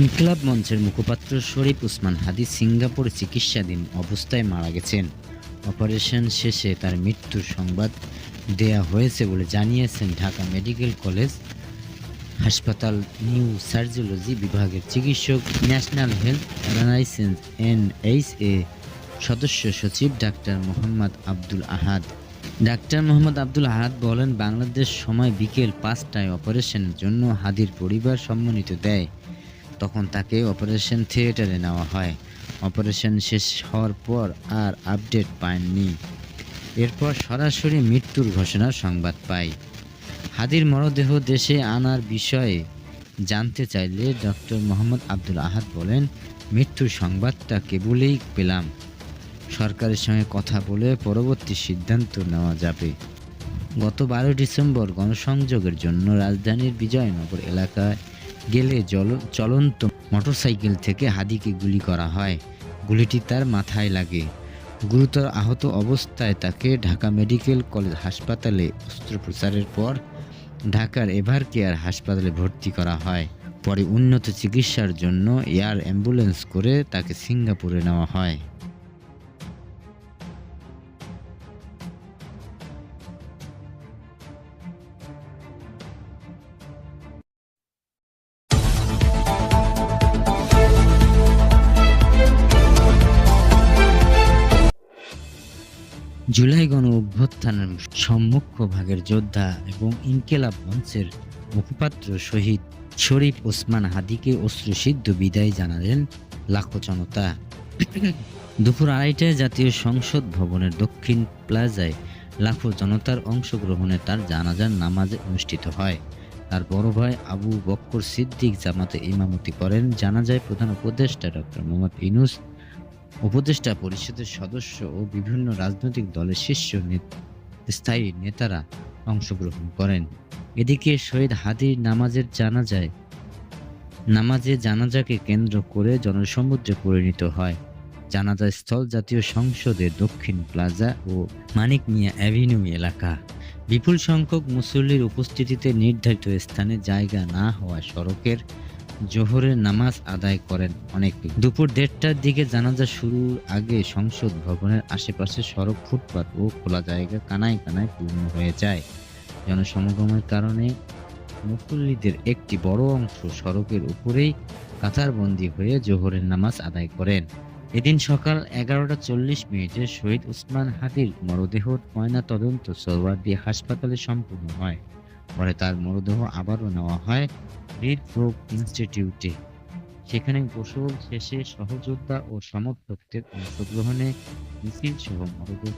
ইনকলাব মঞ্চের মুখপাত্র শরীফ উসমান হাদি সিঙ্গাপুরে চিকিৎসাধীন অবস্থায় মারা গেছেন। অপারেশন শেষে তার মৃত্যুর সংবাদ দেয়া হয়েছে বলে জানিয়েছেন ঢাকা মেডিকেল কলেজ হাসপাতাল নিউ সার্জিওলজি বিভাগের চিকিৎসক, ন্যাশনাল হেলথ অ্যানালাইসেন্স এনএইচ এ সদস্য সচিব ডাক্তার মোহাম্মদ আব্দুল আহাদ। ডাক্তার মোহাম্মদ আব্দুল আহাদ বলেন, বাংলাদেশ সময় বিকেল পাঁচটায় অপারেশনের জন্য হাদির পরিবার সম্মানিত দেয়। তখন তাকে অপারেশন থিয়েটারে নেওয়া হয়। অপারেশন শেষ হওয়ার পর আর আপডেট পাননি। এরপর সরাসরি মৃত্যুর ঘোষণার সংবাদ পাই। হাদির মরদেহ দেশে আনার বিষয়ে জানতে চাইলে ডক্টর মোহাম্মদ আব্দুল আহাদ বলেন, মৃত্যুর সংবাদটা কেবলই পেলাম। সরকারের সঙ্গে কথা বলে পরবর্তী সিদ্ধান্ত নেওয়া যাবে। গত বারো ডিসেম্বর গণসংযোগের জন্য রাজধানীর বিজয়নগর এলাকায় গেলে জল, চলন্ত মোটরসাইকেল থেকে হাদিকে গুলি করা হয়। গুলিটি তার মাথায় লাগে। গুরুতর আহত অবস্থায় তাকে ঢাকা মেডিকেল কলেজ হাসপাতালে অস্ত্রোপচারের পর ঢাকার এভার কেয়ার হাসপাতালে ভর্তি করা হয়। পরে উন্নত চিকিৎসার জন্য এয়ার অ্যাম্বুলেন্স করে তাকে সিঙ্গাপুরে নেওয়া হয়। জুলাই গণ অভ্যুত্থানের সম্মুখ্য ভাগের যোদ্ধা এবং ইনকেলাব মঞ্চের মুখপাত্র শহীদ শরীফ ওসমান হাদিকে অশ্রুসিদ্ধ বিদায় জানালেন লাখো জনতা। দুপুর আড়াইটায় জাতীয় সংসদ ভবনের দক্ষিণ প্লাজায় লাখো জনতার অংশগ্রহণে তার জানাজার নামাজ অনুষ্ঠিত হয়। তার বড় ভাই আবু বক্কর সিদ্দিক জামাতে ইমামতি করেন। জানাজায় প্রধান উপদেষ্টা ডক্টর মোহাম্মদ ইনুস উপদেষ্টা পরিষদের সদস্য ও বিভিন্ন রাজনৈতিক দলের শীর্ষ স্থায়ী নেতারা অংশগ্রহণ করেন। এদিকে শহীদ হাদির নামাজের জানাজায় নামাজে জানাজাকে কেন্দ্র করে জনসমুদ্রে পরিণত হয়। জানাজা স্থল জাতীয় সংসদের দক্ষিণ প্লাজা ও মানিক মিয়া অ্যাভিনিউ এলাকা। বিপুল সংখ্যক মুসল্লির উপস্থিতিতে নির্ধারিত স্থানে জায়গা না হওয়া সড়কের জোহরের নামাজ আদায় করেন অনেকে। দুপুর দেড়টার দিকে জানাজা শুরুর আগে সংসদ ভবনের আশেপাশে সড়ক ফুটপাত ও খোলা জায়গা কানায় কানায় পূর্ণ হয়ে যায়। জনসমাগমের কারণে মুসল্লিদের একটি বড় অংশ সড়কের উপরেই কাতারবন্দি হয়ে জোহরের নামাজ আদায় করেন। এদিন সকাল এগারোটা চল্লিশ মিনিটে শহীদ উসমান হাদির মরদেহ ময়না তদন্ত সোহরাওয়ার্দী হাসপাতালে সম্পূর্ণ হয়। পরে তার মরদেহ আবারও নেওয়া হয় হৃদরোগ ইনস্টিটিউটে। সেখানে গোসল শেষে সহযোদ্ধা ও সমর্থকদের অংশগ্রহণে মিছিল সহ মরদেহ